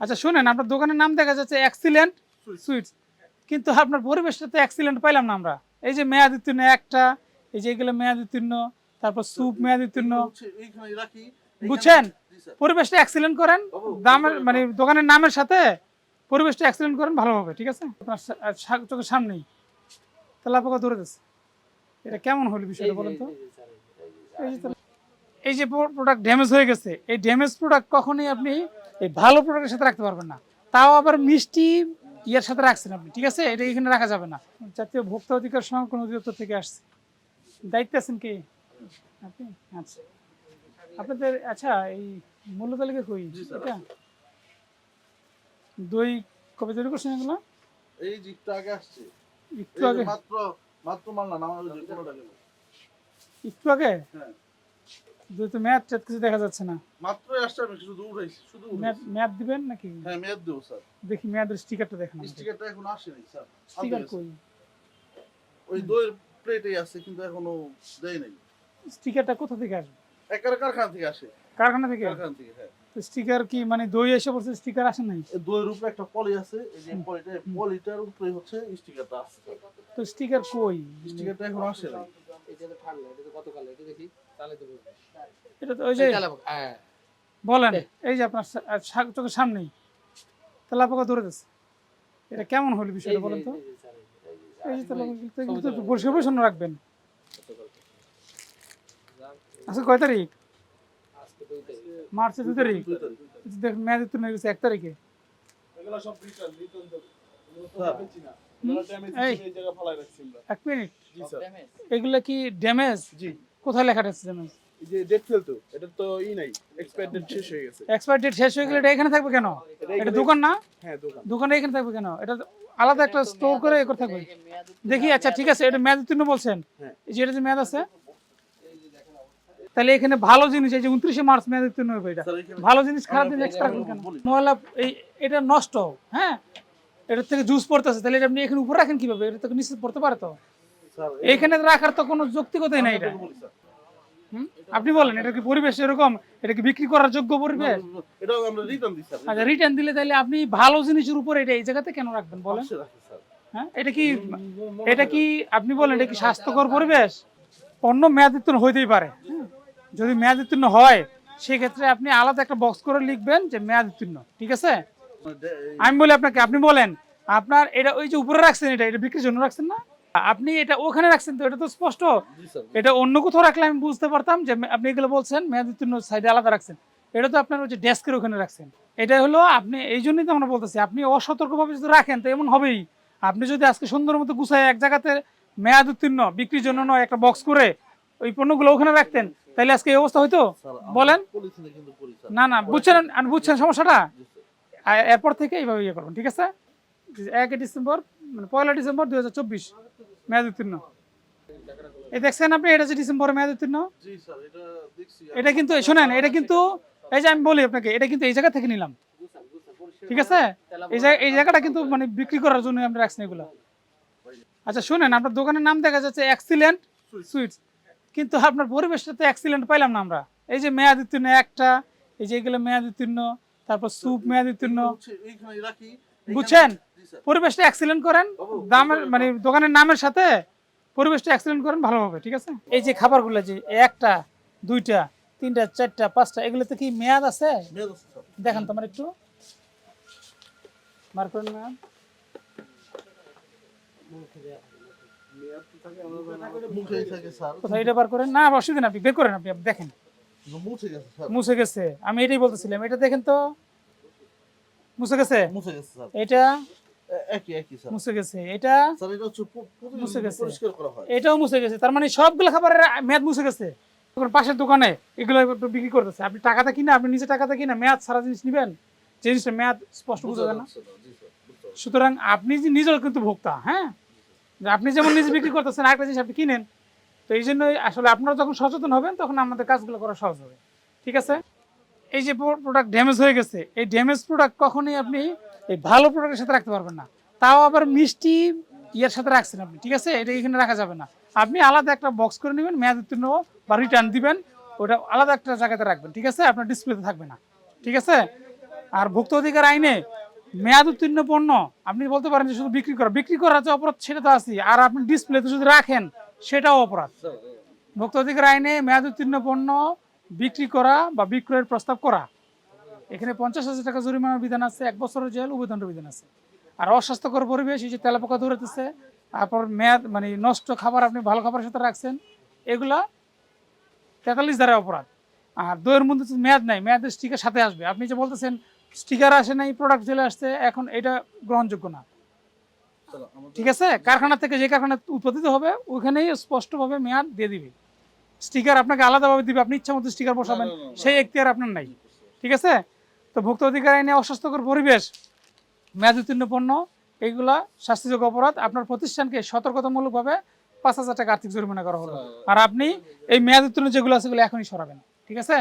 আচ্ছা শুনেন আপনার দোকানের নাম দেখা যাচ্ছে এক্সিলেন্ট সুইটস কিন্তু আপনার পরিবেশটা তো এক্সিলেন্ট পাইলাম না আমরা। এই যে মেয়াদ উত্তীর্ণ একটা এই যে এগুলো মেয়াদ উত্তীর্ণ তারপর স্যুপ মেয়াদ উত্তীর্ণ। বুঝছেন? পরিবেশটা এক্সিলেন্ট করেন দামের মানে দোকানের নামের সাথে পরিবেশটা এক্সিলেন্ট করেন ভালোভাবে ঠিক আছে? আপনার চোখের সামনেই। তেলা পোকা দৌড়ে যাচ্ছে এটা কেমন হলো বিষয়টা বলেন তো? এই যে প্রোডাক্ট ড্যামেজ হয়ে গেছে। এই ড্যামেজ প্রোডাক্ট কখনোই আপনি এই ভালো প্রোডাক্টের সাথে রাখতে পারবেন না তাও আবার মিষ্টি ইয়ার সাথে রাখছেন আপনি ঠিক আছে এটা এখানে রাখা যাবে না জাতীয় ভোক্তা অধিকার সংরক্ষণ অধিদপ্তর থেকে আসছে দায়িত্ব আছেন কি আপনি আচ্ছা আপনাদের আচ্ছা এই মূল্য তালিকা কই এটা দই কবে তৈরি করছেন এগুলো এই যে একটু আগে আসছে একটু আগে মাত্র মাত্র মাল না আমার একটু আগে হ্যাঁ দই ম্যাথ ট্যাথ কিছু দেখা যাচ্ছে না। মাত্র আসছে আমি শুধু উঠাইছি শুধু ম্যাথ ম্যাথ দিবেন নাকি? হ্যাঁ মেয়াদ দেবো স্যার। দেখি ম্যাথের স্টিকারটা দেখেন স্টিকারটা এখন আসেনি স্যার। স্টিকার কই? ওই দইয়ের প্লেটেই আছে কিন্তু এখনও দেয় নাই। স্টিকারটা কোথা থেকে আসবে? একেবারে কারখানা থেকে আসে? কারখানা থেকে? কারখানা থেকে হ্যাঁ। স্টিকার কি মানে দই এসে পড়ছে স্টিকার আসে নাই? এই দইয়ের উপরে একটা পলি আছে এই যে পলিটা পলিটার উপরে হচ্ছে স্টিকারটা আছে তো স্টিকার কই? স্টিকারটা এখন আসে নাই। এটা ঠান্ডা এটা তো গতকাল এটা দেখি। এটা তো ওই যে হ্যাঁ। বলেন এই যে আপনার চোখের সামনেই। তেলা পোকা দৌড়ে যাচ্ছে এটা কেমন হলো বিষয়টা বলেন তো? এই যে তেলা পোকা এগুলো তো একটু পরিষ্কার পরিচ্ছন্ন রাখবেন। আজকে কয় তারিখ? মার্চের দু তারিখ। দুই তারিখ। দেখ মেয়াদ উত্তীর্ণ হয়ে গেছে এক তারিখে। তো আমরা। এক মিনিট। জি স্যার এগুলো কি ড্যামেজ জি। কোথায় লেখা আছে এই যে ডেট ফেল তো এটা তো ই নাই এক্সপায়ার ডেট শেষ হয়ে গেছে। এক্সপায়ার ডেট শেষ হয়ে গেলে এটা এখানে থাকবে কেন? এটা দোকান না? হ্যাঁ দোকান। দোকানে এখানে থাকবে কেন? এটা আলাদা একটা স্টোর করে করে থাকবে। দেখি আচ্ছা ঠিক আছে এটা মেয়াদ উত্তীর্ণ বলছেন। হ্যাঁ। এই যে এটা যে মেয়াদ আছে? তাহলে এখানে ভালো জিনিস এই যে উনত্রিশে মার্চ মেয়াদ উত্তীর্ণ হবে এটা। ভালো জিনিস খারাপ জিনিস এক্সট্রা কেন? এই এটা নষ্ট হ্যাঁ? এটার থেকে জুস পড়তেছে তাহলে এটা আপনি এখানে উপরে রাখেন কীভাবে? এটা তো নিচে পড়তে পারে তো। এখানে রাখার তো কোনো যৌক্তিকতাই নাই এটা? আপনি বলেন এটা কি পরিবেশ এরকম? এটা কি বিক্রি করার যোগ্য পরিবেশ? আচ্ছা রিটার্ন দিলে তাহলে আপনি ভালো জিনিসের উপরে এটা এই জায়গাতে কেন রাখবেন বলেন? হ্যাঁ? এটা কি এটা কি আপনি বলেন এটা কি স্বাস্থ্যকর পরিবেশ? অন্য মেয়াদ উত্তীর্ণ হইতেই পারে? যদি মেয়াদ উত্তীর্ণ হয় সেক্ষেত্রে আপনি আলাদা একটা বক্স করে লিখবেন যে মেয়াদ উত্তীর্ণ ঠিক আছে? আমি বলি আপনাকে আপনি বলেন আপনার এটা ওই যে উপরে রাখছেন এটা এটা বিক্রির জন্য রাখছেন না? আপনি এটা ওখানে রাখছেন তো এটা তো স্পষ্ট। এটা অন্য কোথাও রাখলে আমি বুঝতে পারতাম যে আপনি এগুলো বলছেন মেয়াদ উত্তীর্ণ সাইডে আলাদা রাখছেন। এটা তো আপনার হচ্ছে ডেস্কের ওখানে রাখছেন। এটা হলো আপনি এই জন্যই তো আমরা বলতেছি আপনি অসতর্কভাবে যদি রাখেন তো এমন হবেই। আপনি যদি আজকে সুন্দর মতো গুছায় এক জায়গাতে মেয়াদ উত্তীর্ণ বিক্রির জন্য নয় একটা বক্স করে ওই পণ্যগুলো ওখানে রাখতেন তাহলে আজকে এই অবস্থা হইতো? বলেন। না না বুঝছেন বুঝছেন সমস্যাটা? এরপর থেকে এইভাবে ইয়ে করবেন ঠিক আছে? এক ডিসেম্বর মানে পয়লা ডিসেম্বর দুই হাজার চব্বিশ মেয়াদ উত্তীর্ণ। এই দেখছেন আপনি এটা যে ডিসেম্বর মেয়াদ উত্তীর্ণ? এটা কিন্তু শোনেন এটা কিন্তু এই যে আমি বলি আপনাকে এটা কিন্তু এই জায়গা থেকে নিলাম। ঠিক আছে? এই জায়গা এই জায়গাটা কিন্তু মানে বিক্রি করার জন্য আমরা রাখছি না এগুলো। আচ্ছা শুনেন আপনার দোকানের নাম দেখা যাচ্ছে এক্সিলেন্ট সুইটস কিন্তু আপনার পরিবেশটা তো এক্সিলেন্ট পাইলাম না আমরা। এই যে মেয়াদ উত্তীর্ণ একটা এই যে এগুলো মেয়াদ উত্তীর্ণ তারপর স্যুপ মেয়াদ উত্তীর্ণ। হচ্ছে বুঝছেন? পরিবেশটা এক্সিলেন্ট করেন। দামের মানে দোকানের নামের সাথে পরিবেশটা এক্সিলেন্ট করেন ভালো হবে ঠিক আছে? এই যে খাবারগুলো যে একটা দুইটা তিনটা চারটা পাঁচটা এগুলোতে কি মেয়াদ আছে? দেখান তোমার একটু। করেন কোথায় এটা বার করেন? না অসুবিধা না আপনি বের করেন আপনি দেখেন। মুছে গেছে আমি এটাই বলতেছিলাম এটা দেখেন তো। মুছে গেছে? মুছে গেছে এটা একই একই স্যার। মুছে গেছে। এটা স্যার এটা হচ্ছে প- প্রতিদিন মুছে গেছে। পরিষ্কার করা হয়। এটাও মুছে গেছে। তার মানে সবগুলো খাবারের মেয়াদ মুছে গেছে। তখন পাশের দোকানে এগুলো বিক্রি করতেছে। আপনি টাকাটা কিনা আপনি নিজে টাকাটা কিনা মেয়াদ সারা জিনিস নেবেন? যে জিনিসটা মেয়াদ স্পষ্ট বুঝা যায় না। সুতরাং আপনি যে নিজেও কিন্তু ভোক্তা হ্যাঁ? আপনি যেমন নিজে বিক্রি করতেছেন আরেকটা জিনিস আপনি কিনেন। তো এই জন্য আসলে আপনারা যখন সচেতন হবেন তখন আমাদের কাজগুলো করা সহজ হবে। ঠিক আছে? এই যে প্রোডাক্ট ড্যামেজ হয়ে গেছে এই ড্যামেজ প্রোডাক্ট কখনই আপনি এই ভালো প্রোডাক্টের সাথে রাখতে পারবেন না। তাও আবার মিষ্টি ইয়ের সাথে রাখছেন আপনি, ঠিক আছে? এটা এখানে রাখা যাবে না। আপনি আলাদা একটা বক্স করে নেবেন, মেয়াদ উত্তীর্ণ বা রিটার্ন দিবেন, ওটা আলাদা একটা জায়গাতে রাখবেন, ঠিক আছে? আপনার ডিসপ্লেতে থাকবে না, ঠিক আছে? আর ভুক্ত অধিকার আইনে মেয়াদ উত্তীর্ণ পণ্য, আপনি বলতে পারেন যে শুধু বিক্রি করা বিক্রি করা যে অপরাধ সেটা তো আছে আর আপনি ডিসপ্লেতে যদি রাখেন, সেটাও অপরাধ। ভোক্তা অধিকার আইনে মেয়াদ উত্তীর্ণ পণ্য বিক্রি করা বা বিক্রয়ের প্রস্তাব করা এখানে পঞ্চাশ হাজার টাকা জরিমানার বিধান আছে এক বছরের জেল উভয়দণ্ড বিধান আছে। আর অস্বাস্থ্যকর পরিবেশ এই যে তেলাপোকা দৌড়াতেছে তারপর মেয়াদ মানে নষ্ট খাবার আপনি ভালো খাবারের সাথে রাখছেন এগুলা তেতাল্লিশ ধারা অপরাধ। আর দইয়ের মধ্যে মেয়াদ নাই মেয়াদের স্টিকার সাথে আসবে। আপনি যে বলতেছেন স্টিকার আসে নাই প্রোডাক্ট চলে আসছে এখন এটা গ্রহণযোগ্য না। ঠিক আছে? কারখানা থেকে যে কারখানা উৎপাদিত হবে ওখানেই স্পষ্টভাবে মেয়াদ দিয়ে দিবে। স্টিকার আপনাকে আলাদাভাবে দিবে আপনি ইচ্ছা মতো স্টিকার বসাবেন সেই এখতিয়ার আপনার নাই। ঠিক আছে? তো ভোক্ত অধিকার আইনে অস্বাস্থ্যকর পরিবেশ মেয়াদ উত্তীর্ণ পণ্য এইগুলা শাস্তিযোগ্য অপরাধ আপনার প্রতিষ্ঠানকে সতর্কতামূলকভাবে পাঁচ হাজার টাকা আর্থিক জরিমানা করা হলো। আর আপনি এই মেয়াদ উত্তীর্ণ যেগুলো আছে সেগুলো এখনই সরাবেন। ঠিক আছে?